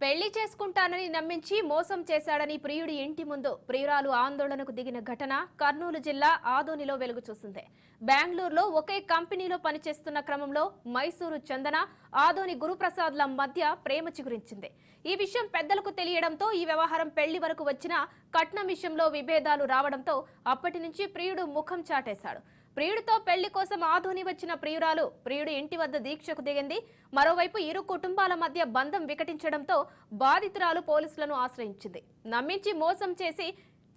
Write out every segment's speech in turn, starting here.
పెళ్ళి చేసుకుంటానని నమ్మించి మోసం చేశాడని ప్రియుడి ఇంటి ముందు ప్రియురాలు ఆందోళనకు దిగిన ఘటన కర్నూలు జిల్లా ఆదోనిలో వెలుగు చూసింది. బెంగళూరులో ఒకే కంపెనీలో పనిచేస్తున్న క్రమంలో మైసూరు చందన ఆదోని గురుప్రసాద్ల మధ్య ప్రేమ చిగురించింది. ఈ విషయం పెద్దలకు తెలియడంతో ఈ వ్యవహారం పెళ్ళి వరకు వచ్చిన కట్నం విషయంలో విభేదాలు రావడంతో అప్పటి నుంచి ప్రియుడు ముఖం చాటేశాడు. ప్రియుడితో పెళ్ళి కోసం ఆధోని వచ్చిన ప్రియురాలు ప్రియుడి ఇంటి వద్ద దీక్షకు దిగింది. మరోవైపు ఇరు కుటుంబాల మధ్య బంధం వికటించడంతో బాధితురాలు పోలీసులను ఆశ్రయించింది. నమ్మించి మోసం చేసి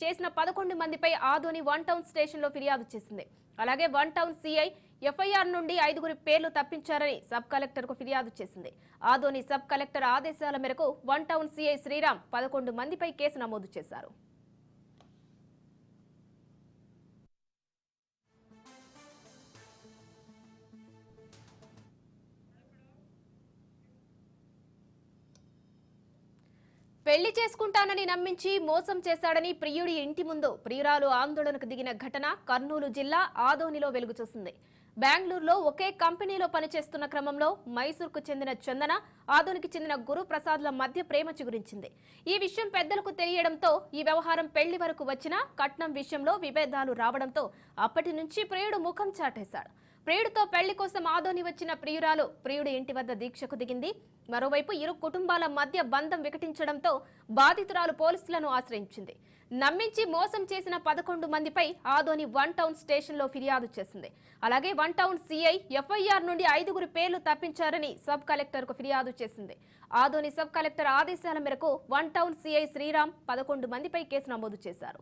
చేసిన పదకొండు మందిపై ఆధోని వన్ టౌన్ స్టేషన్లో ఫిర్యాదు చేసింది. అలాగే వన్ టౌన్ సిఐ ఎఫ్ఐఆర్ నుండి ఐదుగురి పేర్లు తప్పించారని సబ్ కలెక్టర్కు ఫిర్యాదు చేసింది. ఆధోని సబ్ కలెక్టర్ ఆదేశాల మేరకు వన్ టౌన్ సిఐ శ్రీరామ్ పదకొండు మందిపై కేసు నమోదు చేశారు. పెళ్ళి చేసుకుంటానని నమ్మించి మోసం చేశాడని ప్రియుడి ఇంటి ముందు ప్రియురాలు ఆందోళనకు దిగిన ఘటన కర్నూలు జిల్లా ఆదోనిలో వెలుగు చూసింది. బెంగళూరులో ఒకే కంపెనీలో పనిచేస్తున్న క్రమంలో మైసూర్కు చెందిన చందన ఆదోనికి చెందిన గురు ప్రసాద్ల మధ్య ప్రేమ చిగురించింది. ఈ విషయం పెద్దలకు తెలియడంతో ఈ వ్యవహారం పెళ్ళి వరకు వచ్చినా కట్నం విషయంలో విభేదాలు రావడంతో అప్పటి నుంచి ప్రియుడు ముఖం చాటేశాడు. ప్రియుడితో పెళ్ళి కోసం ఆదోని వచ్చిన ప్రియురాలు ప్రియుడి ఇంటి వద్ద దీక్షకు దిగింది. మరోవైపు ఇరు కుటుంబాల మధ్య బంధం వికటించడంతో బాధితురాలు పోలీసులను ఆశ్రయించింది. నమ్మించి మోసం చేసిన పదకొండు మందిపై ఆదోని వన్ టౌన్ స్టేషన్లో ఫిర్యాదు చేసింది. అలాగే వన్ టౌన్ సిఐ ఎఫ్ఐఆర్ నుండి ఐదుగురు పేర్లు తప్పించారని సబ్ కలెక్టర్కు ఫిర్యాదు చేసింది. ఆదోని సబ్ కలెక్టర్ ఆదేశాల మేరకు వన్ టౌన్ సిఐ శ్రీరామ్ పదకొండు మందిపై కేసు నమోదు చేశారు.